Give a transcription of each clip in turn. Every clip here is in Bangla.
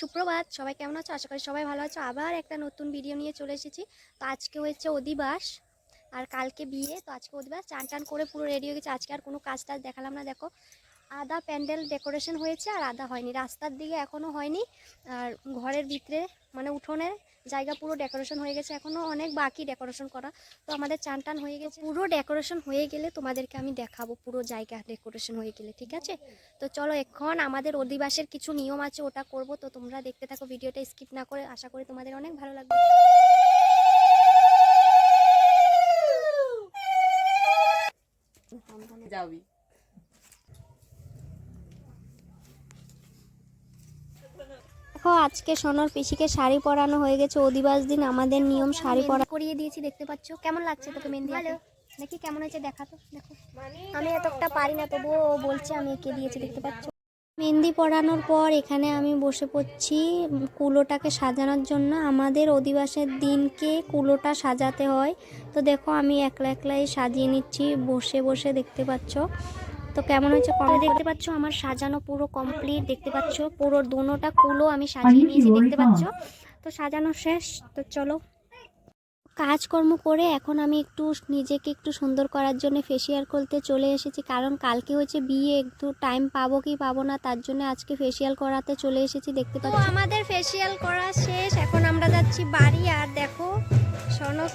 সুপ্রভাত। সবাই কেমন আছো? আশা করি সবাই ভালো আছো। আবার একটা নতুন ভিডিও নিয়ে চলে এসেছি। তো আজকে হয়েছে অধিবাস আর কালকে বিয়ে। তো আজকে অধিবাস, চান টান করে পুরো রেডি হয়ে গেছে। আজকে আর কোনো কাজ টাজ দেখালাম না, দেখো। আদা প্যান্ডেল ডেকোরেশন হয়েছে আর আদা হয়নি। রাস্তার দিকে এখনও হয়নি। আর ঘরের ভিতরে মানে উঠোনের জায়গা পুরো ডেকোরেশন হয়ে গেছে। এখনও অনেক বাকি ডেকোরেশন করা। তো আমাদের চান টান হয়ে গেছে। পুরো ডেকোরেশন হয়ে গেলে তোমাদেরকে আমি দেখাবো পুরো জায়গা ডেকোরেশন হয়ে গেলে, ঠিক আছে? তো চলো এখন আমাদের অধিবাসের কিছু নিয়ম আছে, ওটা করব। তো তোমরা দেখতে থাকো, ভিডিওটা স্কিপ না করে। আশা করি তোমাদের অনেক ভালো লাগবে। যাবি। দেখো আজকে সোনার পিসিকে শাড়ি পরানো হয়ে গেছে। অধিবাস দিন আমাদের নিয়ম শাড়ি পরা করিয়ে দিয়েছি দেখতে পাচ্ছ? কেমন লাগছে তোকে মেহেন্দি হাতে দেখি কেমন হয়েছে দেখা তো দেখো। আমি এতটা পারি না তবুও ও বলছে আমি এঁকে দিয়েছি দেখতে পাচ্ছ? মেহেন্দি পরানোর পর এখানে আমি বসে পড়ছি কুলোটাকে সাজানোর জন্য। আমাদের অধিবাসের দিনকে কুলোটা সাজাতে হয়। তো দেখো আমি একলা একলাই সাজিয়ে নিচ্ছি বসে বসে দেখতে পাচ্ছ। তো কেমন হয়েছে কমে দেখতে পাচ্ছ? আমার সাজানো পুরো কমপ্লিট দেখতে পাচ্ছ। পুরো দুনোটা কুলো আমি সাজিয়ে নিয়েছি দেখতে পাচ্ছ? তো সাজানো শেষ। তো চলো। কাজকর্ম করে এখন আমি একটু নিজেকে একটু সুন্দর করার জন্য ফেসিয়াল করতে চলে এসেছি। কারণ কালকে হচ্ছে বিয়ে একটু টাইম পাবো কি পাবো না তার জন্য আজকে ফেসিয়াল করাতে চলে এসেছি দেখতে পাচ্ছ? আমাদের ফেসিয়াল করা শেষ। এখন আমরা যাচ্ছি বাড়ি। আর দেখো সনক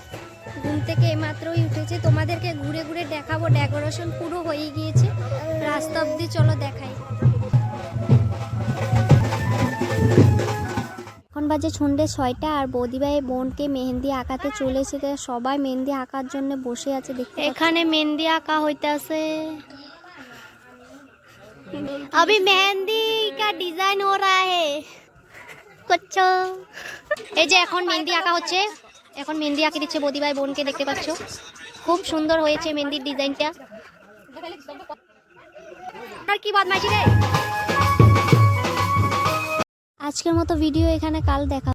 ঘুম থেকে এইমাত্রই উঠেছে তোমাদেরকে ঘুরে ঘুরে দেখাবো ডেকোরেশন পুরো হয়ে গিয়েছে রাস্তা অব্দি চলো দেখাই এখন বাজে সন্ধ্যে ছয়টা আর বৌদিভাই বোনকে মেহেন্দি আঁকাতে চলে এসেছে সবাই মেহেন্দি আঁকার জন্য বসে আছে দেখতে এখানে মেহেন্দি আঁকা হইতাছে अभी मेहंदी का डिजाइन हो रहा है কুচ্ছ এই যে এখন মেহেন্দি আঁকা হচ্ছে এখন মেহেন্দি আঁকে দিচ্ছে বৌদিভাই বোনকে দেখতে পাচ্ছ। খুব সুন্দর হয়েছে মেহেন্দির ডিজাইনটা। কি রে? আজকের মতো ভিডিও এখানে, কাল দেখা